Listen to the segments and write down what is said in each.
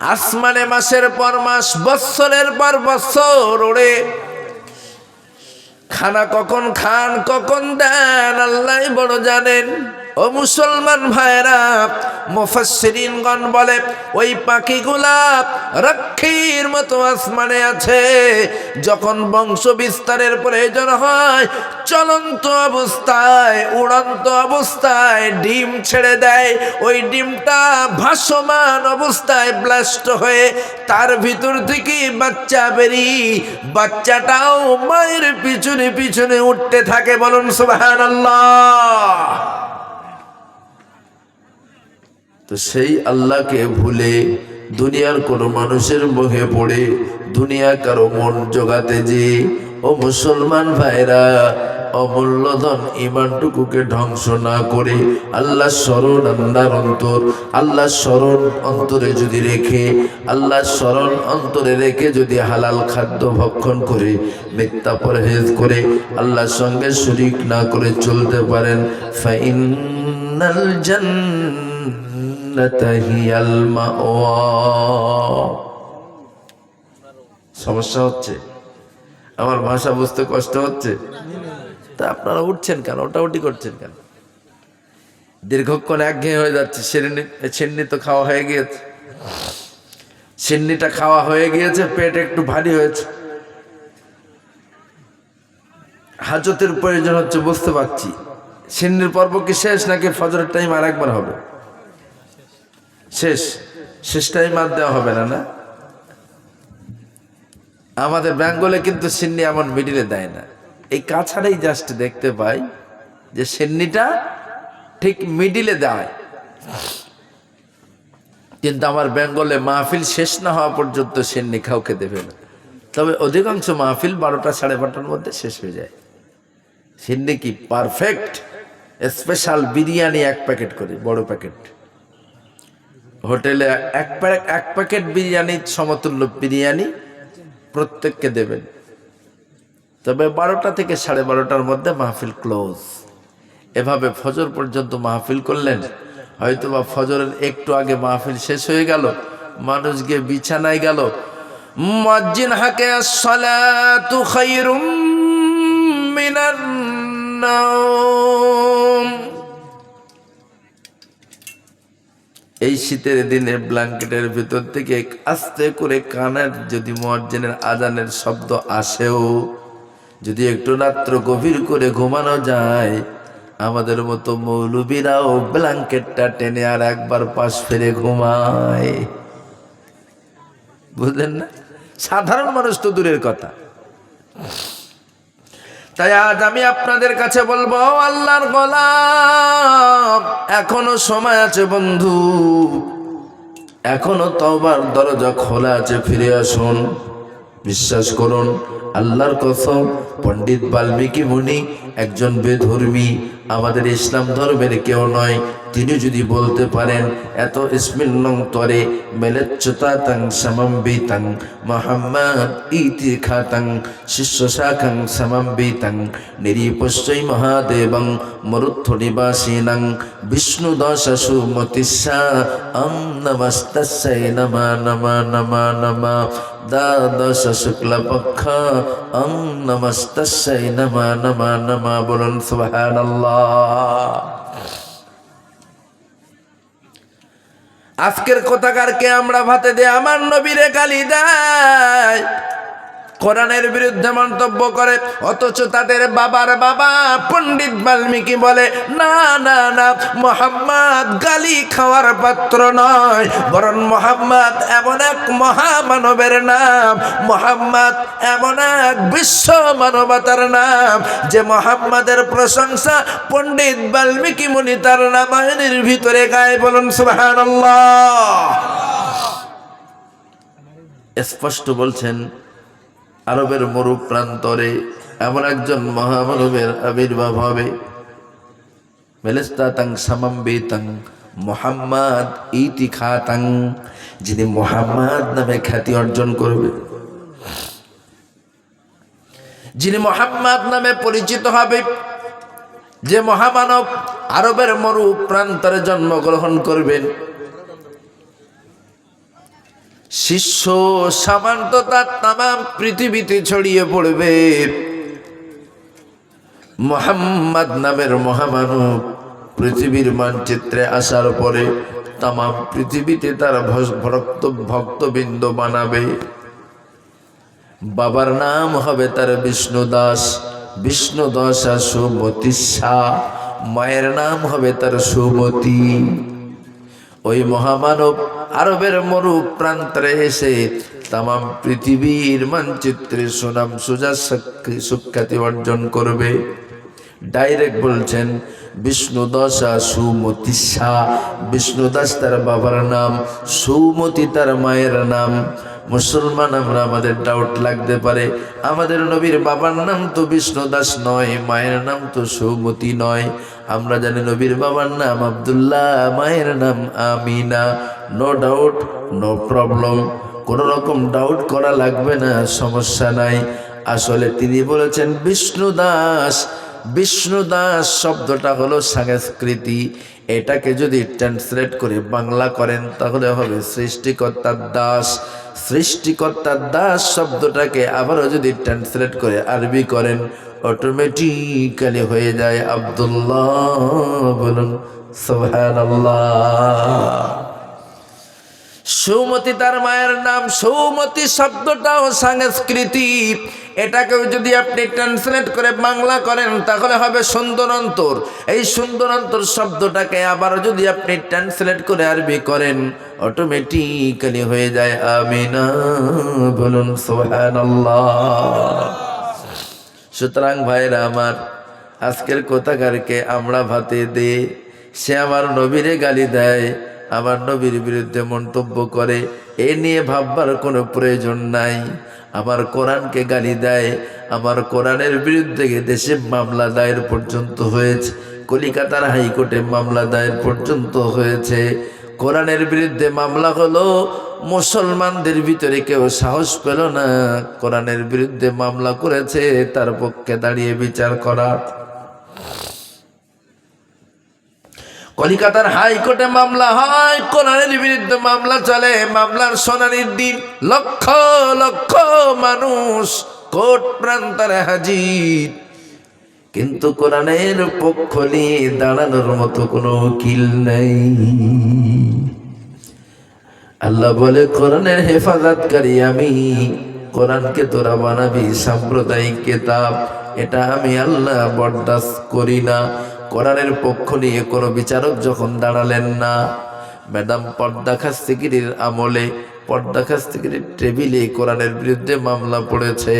আসমানে মাসের পর মাস, বৎসরের পর বৎসর ওড়ে খানা কখন খান, কখন দেন আল্লাহ বড় জানেন। ও মুসলমান ভাইরা মুফাসসিরিনগণ বলে, ওই পাখিগুলা রক্ষীর মতো আসমানে আছে। যখন বংশ বিস্তারের প্রয়োজন হয়, চলন্ত অবস্থায়, উড়ন্ত অবস্থায় ডিম ছেড়ে দেয়। ওই ডিমটা ভাসমান অবস্থায় ব্লাস্ট হয়ে তার ভিতর থেকে বাচ্চা বেরিয়ে বাচ্চাটাও মায়ের পিছনে পিছনে উঠতে থাকে। বলুন, সুবহানাল্লাহ। তো সেই আল্লাহকে ভুলে দুনিয়ার কোনো মানুষের মুখে পড়ে দুনিয়া কারও মন জোগাতে যে, ও মুসলমান ভাইরা অমূল্য ধন ইমানটুকুকে ধ্বংস না করে আল্লাহ স্মরণ আল্লাহর অন্তর, আল্লাহ স্মরণ অন্তরে যদি রেখে, আল্লাহ স্মরণ অন্তরে রেখে যদি হালাল খাদ্য ভক্ষণ করে, মিথ্যা পরহেজ করে আল্লাহর সঙ্গে শরিক না করে চলতে পারেন, ফাইনাল সমস্যা হচ্ছে? আমার ভাষা বুঝতে কষ্ট হচ্ছে? তা আপনারা উঠছেন কেন? ওটা উটি করছেন কেন? দীর্ঘক্ষণ একঘেয়ে হয়ে যাচ্ছে। সেরেনি সেন্নি তো খাওয়া হয়ে গিয়েছে। সেন্নিটা খাওয়া হয়ে গিয়েছে, পেট একটু ভারী হয়েছে। হাজতের প্রয়োজন হচ্ছে, বুঝতে পারছি। সিন্নির পর্ব কি শেষ নাকি ফজরের টাইম আর একবার হবে? শেষ। শেষ টাইম আর দেওয়া হবে না না? আমাদের বেঙ্গলে কিন্তু সিন্নি এমন মিডিলে দেয় না। এই কাছাড়াই জাস্ট দেখতে পাই যে সিন্নিটা ঠিক মিডিলে দেয়। কিন্তু আমার বেঙ্গলে মাহফিল শেষ না হওয়া পর্যন্ত সিন্নি কাউকে দেবে না। তবে অধিকাংশ মাহফিল বারোটা সাড়ে বারোটার মধ্যে শেষ হয়ে যায়। সিন্নি কি পারফেক্ট স্পেশাল বিরিয়ানি এক প্যাকেট করে, বড় প্যাকেট হোটেলে এক এক প্যাকেট বিরিয়ানির সমতুল্য বিরিয়ানি প্রত্যেককে দেবেন। তবে বারোটা থেকে সাড়ে বারোটার মধ্যে মাহফিল ক্লোজ। এভাবে ফজর পর্যন্ত মাহফিল করলেন হয়তো বা ফজরের একটু আগে মাহফিল শেষ হয়ে গেল, মানুষ গিয়ে বিছানায় গেল। মজ্জিন হাকে সালাতু খায়রুম মিনান এই শীতের দিনে ব্ল্যাঙ্কেটের ভিতর থেকে আস্তে করে কানের যদি মর্জেনের আজানের শব্দ আসেও, যদি একটু রাত্র গভীর করে ঘুমানো যায়, আমাদের মতো মৌলবীরাও ব্ল্যাঙ্কেটটা টেনে আর একবার পাশ ফিরে ঘুমায়। বুঝলেন না? সাধারণ মানুষ তো দূরের কথা। তাই আজ আমি আপনাদের কাছে বলব আল্লাহর গোলাম, এখনও সময় আছে বন্ধু। এখনও তবার দরজা খোলা আছে, ফিরে আসুন। বিশ্বাস করুন, আল্লাহর কসম, পণ্ডিত বাল্মীকি মুনি একজন বেধর্মী। আমাদের ইসলাম ধর্মের কেউ নয় তিনি যদি বলতে পারেন, এত ইসমিল্লং তরে, মেলেচ্ছতা সমম্বিতাং মোহাম্মদ ইতি খাতাং শিষ্য শাখাং সমম্বিতাং নিরীপশ্যই মহাদেবং মরুত্থ নিবাসীনং বিষ্ণু দশাসু মতিসা অং নমস্তস্যৈ নমা নমা নমা নমা দ্বাদশ শুক্লপক্ষ অং নমস্তস্যৈ নমা নমা নমা, বলুন সুবহানাল্লাহ। আজকের কথাকারকে আমরা ভাতে দে আমার নবীরে গালি দেয়। কোরআনের বিরুদ্ধে মন্তব্য করে, অথচ তাদের বাবার বাবা পণ্ডিত বাল্মীকি বলে, না না না, মোহাম্মদ গালি খাওয়ার পাত্র নয়, বরং মোহাম্মদ এমন এক মহামানবের নাম, মোহাম্মদ এমন এক বিশ্ব মানবতার নাম, যে মোহাম্মদের প্রশংসা পণ্ডিত বাল্মীকি মুনি তার রামায়ণের ভিতরে গায়ে বলুন, সুবহানাল্লাহ। স্পষ্ট বলছেন আরবের মরু প্রান্তরে এমন একজন মহামানবের আবির্ভাব হবে। মেলেস্তাতাং সামাম্বিতাং মোহাম্মদ ইতি খাতাং যিনি মোহাম্মদ নামে খ্যাতি অর্জন করবে। যিনি মোহাম্মদ নামে পরিচিত হবে, যে মহামানব আরবের মরু প্রান্তরে জন্মগ্রহণ করবেন। শিষ্য সামান্ততা তাম পৃথিবীতে ছড়িয়ে পড়বে। মোহাম্মদ নামের মহামানব পৃথিবীর মানচিত্রে আসার পরে তাম পৃথিবীতে তার ভক্ত ভক্তবৃন্দ বানাবে। বাবার নাম হবে তার বিষ্ণু দাস। বিষ্ণু দাস আর সুমতি শাহ মায়ের নাম হবে তার সুমতি ওই মহামানব আরবের মরু প্রান্তরে এসে তাম পৃথিবীর মানচিত্রে সুনাম, সুজা সুখ্যাতি অর্জন করবে। ডাইরেক্ট বলছেন বিষ্ণুদশা সুমতি শাহ বিষ্ণুদাস তার বাবার নাম, সুমতি তার মায়ের নাম। মুসলমান, আমরা আমাদের ডাউট লাগতে পারে। আমাদের নবীর বাবার নাম তো বিষ্ণু দাস নয়, মায়ের নাম তো সৌমতি নয়। আমরা জানি নবীর বাবার নাম আবদুল্লাহ, মায়ের নাম Amina. No doubt no problem কোনো রকম ডাউট করা লাগবে না, সমস্যা নাই। আসলে তিনি বলেছেন, বিষ্ণু দাস বিষ্ণু দাস শব্দটা হলো সংস্কৃতি। এটাকে যদি ট্রান্সলেট করে বাংলা করেন, তাহলে হবে সৃষ্টিকর্তার দাস। সৃষ্টিকর্তার দাস শব্দটাকে আবারও যদি ট্রান্সলেট করে আরবি করেন অটোমেটিক্যালি হয়ে যায় আবদুল্লাহ বলুন, সুবহানাল্লাহ। সৌমতি তার মায়ের নাম, সৌমতি শব্দটাও সংস্কৃতি। এটাকেও যদি আপনি ট্রান্সলেট করে বাংলা করেন, তাহলে হবে সুন্দর অন্তর। এই সুন্দর অন্তর শব্দটাকে আবার যদি আপনি ট্রান্সলেট করে আরবি করেন অটোমেটিক্যালি হয়ে যায় আমিনা। বলুন সুতরাং ভাইরা আমার, আজকের কোথাকারকে আমরা ভাতে দে, সে আমার নবীরে গালি দেয় আমার নবীর বিরুদ্ধে মন্তব্য করে, এ নিয়ে ভাববার কোনো প্রয়োজন নাই। আমার কোরআনকে গালি দেয় আমার কোরআনের বিরুদ্ধে দেশে মামলা দায়ের পর্যন্ত হয়েছে, কলিকাতার হাইকোর্টে মামলা দায়ের পর্যন্ত হয়েছে। কোরআনের বিরুদ্ধে মামলা হলো, মুসলমানদের ভিতরে কেউ সাহস পেল না। কোরআনের বিরুদ্ধে মামলা করেছে, তার পক্ষে দাঁড়িয়ে বিচার করা। কলিকাতার হাইকোর্টে মামলা হয়, কোরআনের বিরুদ্ধে মামলা চলে, মামলার শুনানির দিন লক্ষ লক্ষ মানুষ কোর্ট প্রান্তরে হাজির। কিন্তু কোরআনের পক্ষ নিয়ে দাঁড়ানোর মতো কোনো উকিল নেই। আল্লাহ বলে, কোরআনের হেফাজতকারী আমি, কোরআনকে তোরা বানাবি, সাম্প্রদায়িক কেতাব, এটা আমি আল্লাহ বরদাস্ত করি না। কোরআনের পক্ষ নিয়ে কোনো বিচারক যখন দাঁড়ালেন না, ম্যাডাম পর্দা খাস্তিগিরির আমলে, পর্দা খাস্তিগিরির টেবিলে কোরআনের বিরুদ্ধে মামলা পড়েছে।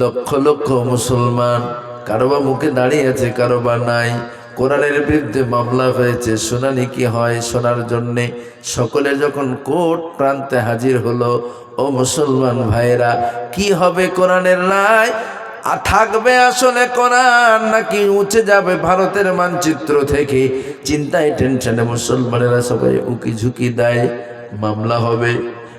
লক্ষ লক্ষ মুসলমান কারোবা মুখে দাঁড়িয়ে আছে কারোবা নাই, কোরআনের বিরুদ্ধে মামলা হয়েছে, শুনানি কি হয় শোনার জন্যে সকলে যখন কোর্ট প্রান্তে হাজির হলো, ও মুসলমান ভাইরা কি হবে কোরআনের রায়? আর থাকবে আসলে কোরআন নাকি উঁচে যাবে ভারতের মানচিত্র থেকে। চিন্তায় টেনশনে মুসলমানেরা সবাই উকি ঝুঁকি দেয়। মামলা হবে,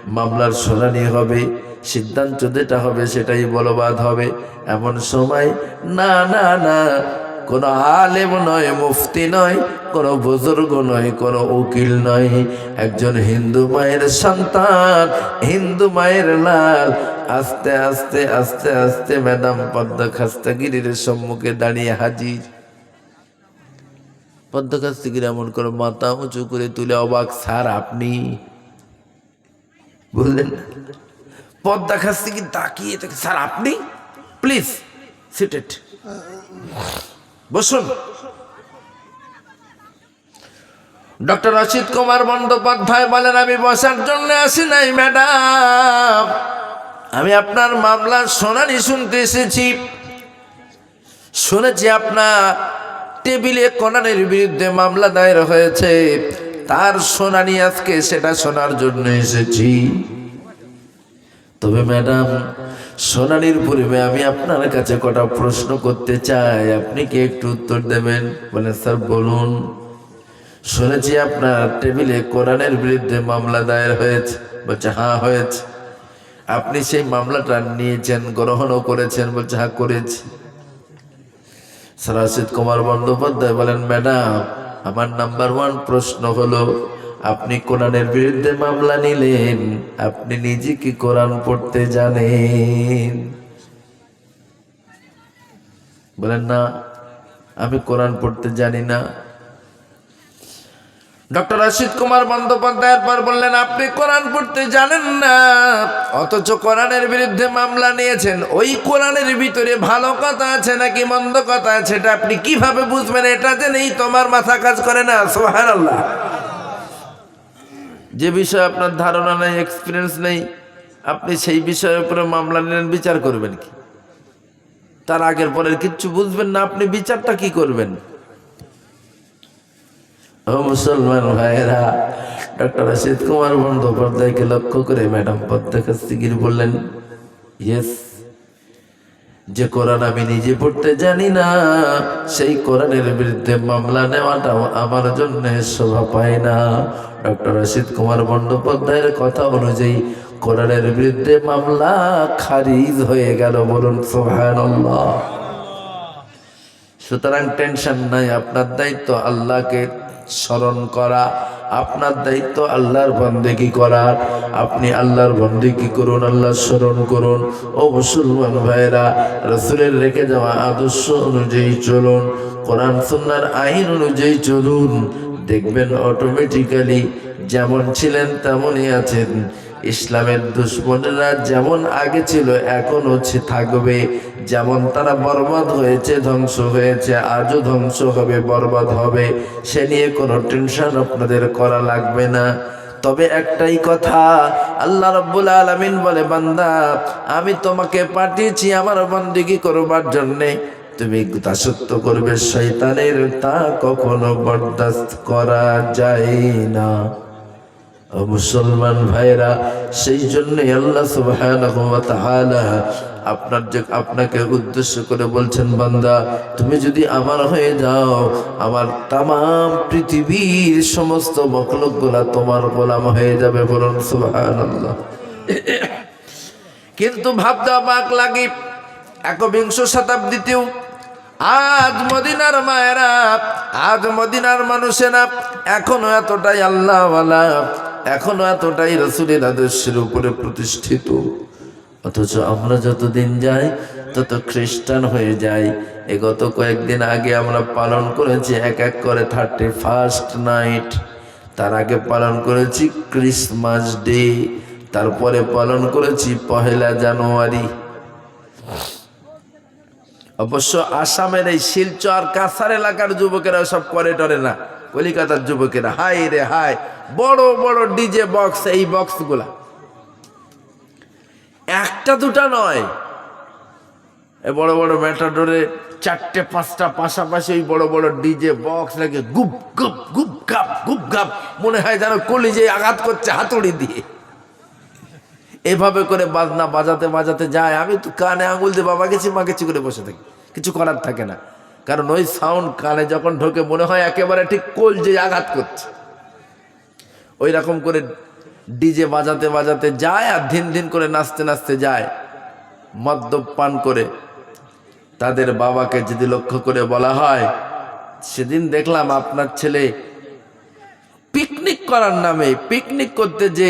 মামলার শুনানি হবে, সিদ্ধান্ত যেটা হবে সেটাই বলবাদ হবে। এমন সময় না না না কোনো আলেম নয়, মুফতি নয়, কোনো বুজুর্গ নয়, কোনো উকিল নয়। একজন হিন্দু মায়ের সন্তান, হিন্দু মায়ের লাল। আস্তে আস্তে আস্তে আস্তে ম্যাডাম পদ্মা খাস্তাগিরির সম্মুখে দাঁড়িয়ে হাজির। পদ্মা খাস্তাগিরি এমন করে মাথা উঁচু করে তুলে অবাক, স্যার, আপনি? বুঝলেন পদ্মা খাস্তাগি তাকিয়ে স্যার, আপনি? Please, seated. বসুন। ডক্টর অসিত কুমার বন্দ্যোপাধ্যায় বলেন, আমি বসার জন্য আসি নাই, ম্যাডাম। আমি আপনার মামলার শোনানি শুনতে এসেছি। শুনেছি আপনার টেবিলে কোরআনের বিরুদ্ধে মামলা দায়ের হয়েছে। তার শোনানি আজকে সেটা শোনার জন্য এসেছি। তবে ম্যাডাম সোনালির পূর্বে আমি আপনার কাছে কটা প্রশ্ন করতে চাই। আপনি কি একটু উত্তর দেবেন? বলে স্যার, বলুন। শুনেছি আপনার টেবিলে কোরআনের বিরুদ্ধে মামলা দায়ের হয়েছে। বলছে হ্যাঁ হয়েছে। আপনি সেই মামলাটা নিয়েছেন, গ্রহণও করেছেন। বলছে হ্যাঁ করেছি। সারাশিদ কুমার বন্দ্যোপাধ্যায় বলেন, ম্যাডাম, আমার নাম্বার ওয়ান প্রশ্ন হলো আপনি কোরআনের বিরুদ্ধে মামলা নিলেন, আপনি নিজে কি কোরআন পড়তে জানেন? বলেন না, আমি কোরআন পড়তে জানি না। ডক্টর রশিদ কুমার বন্দ্যোপাধ্যায়ের পর বললেন, আপনি কোরআন পড়তে জানেন না, অথচ কোরআনের বিরুদ্ধে মামলা নিয়েছেন। ওই কোরআনের ভিতরে ভালো কথা আছে নাকি মন্দ কথা আছে এটা আপনি কীভাবে বুঝবেন? এটা যে নেই তোমার মাথা কাজ করে না সোহান আল্লাহ যে বিষয়ে আপনার ধারণা নেই এক্সপিরিয়েন্স নেই, আপনি সেই বিষয়ের উপরে মামলা নিলেন, বিচার করবেন কি? তার আগের পরের কিচ্ছু বুঝবেন না, আপনি বিচারটা কি করবেন? ও মুসলমান ভাইয়েরা ডক্টর রশিদ কুমার বন্দ্যোপাধ্যায়কে লক্ষ্য করে ম্যাডাম পদ্মা কাস্তিগির বললেন ইয়েস যে কোরআন আমি নিজে পড়তে জানি না, সেই কোরআনের বিরুদ্ধে মামলা নেওয়াটা আমার জন্য শোভা পায় না। ডক্টর রশিদ কুমার বন্দ্যোপাধ্যায়ের কথা অনুযায়ী কোরআনের বিরুদ্ধে মামলা খারিজ হয়ে গেল বলুন সোহানুল্লাহ সুতরাং টেনশন নাই, আপনার দায়িত্ব আল্লাহকে স্মরণ করা, আপনার দায়িত্ব আল্লাহর বন্দেগি করা, আপনি আল্লাহর বন্দেগি করুন, আল্লাহর স্মরণ করুন। ও মুসলমান ভাইরা রসুলের রেখে যাওয়া আদর্শ অনুযায়ী চলুন, কোরআন সুন্নার আইন অনুযায়ী চলুন। দেখবেন অটোমেটিক্যালি যেমন ছিলেন তেমনই আছেন। ইসলামের দুশ্মনেরা যেমন আগে ছিল, এখনও থাকবে। যেমন তারা বরবাদ হয়েছে, ধ্বংস হয়েছে, আজও ধ্বংস হবে, বরবাদ হবে। সে নিয়ে কোনো টেনশন আপনাদের করা লাগবে না। তবে একটাই কথা, আল্লাহ রব্বুল আলমিন বলে, বান্দা, আমি তোমাকে পাঠিয়েছি আমার বন্দিগি করবার জন্যে। তুমি দাসত্ব করবে শৈতানের তা কখনো বরদাস্ত করা যায় না। মুসলমান ভাইরা, সেই জন্য আল্লাহ তাআলা আপনার যে, আপনাকে উদ্দেশ্য করে বলছেন, বান্দা, তুমি যদি আমার হয়ে যাও, আমার তাম পৃথিবীর সমস্ত মখলুকগুলা তোমার গোলাম হয়ে যাবে বলুন, সুবহানাল্লাহ। কিন্তু ভাবতে অবাক লাগে, একবিংশ শতাব্দীতেও আজ মদিনার মায়েরা, আজ মদিনার মানুষেরা এখনও এতটাই আল্লাহওয়ালা, এখনও এতটাই রসুলের আদর্শের উপরে প্রতিষ্ঠিত। অথচ আমরা যতদিন যাই, তত খ্রিস্টান হয়ে যাই। এ গত কয়েকদিন আগে আমরা পালন করেছি এক এক করে থার্টি ফার্স্ট নাইট। তার আগে পালন করেছি ক্রিসমাস ডে, তারপরে পালন করেছি পহেলা জানুয়ারি। অবশ্য আসামের এই শিলচর কাছার এলাকার যুবকেরা সব করে টরে না, কলিকাতার যুবকেরা। হাই রে হাই বড় বড় ডিজে বক্স, এই বক্সগুলা। একটা দুটা নয়। এ বড় বড় ম্যাটাডোরে চারটে, পাঁচটা পাশাপাশি ওই বড় বড় ডিজে বক্স লাগে গুপ গুপ গুপ গাপ গুপ গাপ, মনে হয় যেন কলিজে আঘাত করছে হাতুড়ি দিয়ে। এভাবে করে বাজনা বাজাতে বাজাতে যায়। আমি তো কানে আঙুল দিয়ে বাবা গেছি, মা গেছি করে বসে থাকি। কিছু করার থাকে না। কারণ ওই সাউন্ড কানে যখন ঢোকে মনে হয় একেবারে ঠিক কোল যে আঘাত করছে। ওই রকম করে ডিজে বাজাতে বাজাতে যায় আর ধিন ধিন করে নাচতে নাচতে যায়। মদ্যপান করে তাদের বাবাকে যদি লক্ষ্য করে বলা হয়, সেদিন দেখলাম আপনার ছেলে পিকনিক করার নামে পিকনিক করতে যে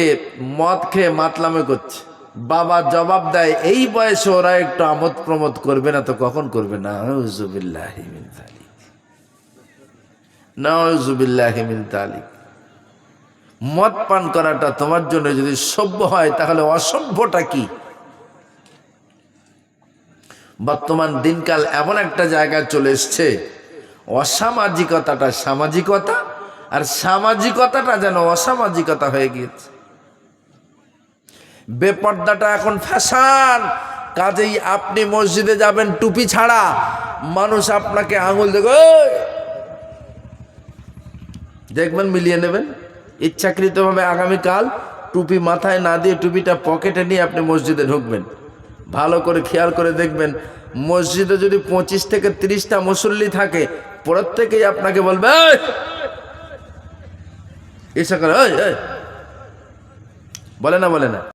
মদ খেয়ে মাতলামে করছে। বাবা জবাব দেয়, এই বয়সে ওরা একটু আমোদ প্রমোদ করবে না তো কখন করবে? না মদ পান করাটা তোমার জন্য যদি সভ্য হয়, তাহলে অসভ্যটা কি? বর্তমান দিনকাল এমন একটা জায়গায় চলে এসছে, অসামাজিকতাটা সামাজিকতা আর সামাজিকতাটা যেন অসামাজিকতা হয়ে গিয়েছে। বেপর্দাটা এখন ফ্যাশন। কাজেই আপনি মসজিদে যাবেন টুপি ছাড়া। মানুষ আপনাকে আঙুল দেখো দেখবেন মিলিয়ে নেবেন। ইচ্ছাকৃতভাবে আগামীকাল টুপি মাথায় না দিয়ে টুপিটা পকেটে নিয়ে আপনি মসজিদে ঢুকবেন। ভালো করে খেয়াল করে দেখবেন মসজিদে যদি পঁচিশ থেকে তিরিশটা মুসল্লি থাকে প্রত্যেকেই আপনাকে বলবে "এই, এসে করে "এই, এই।" বলে না বলে না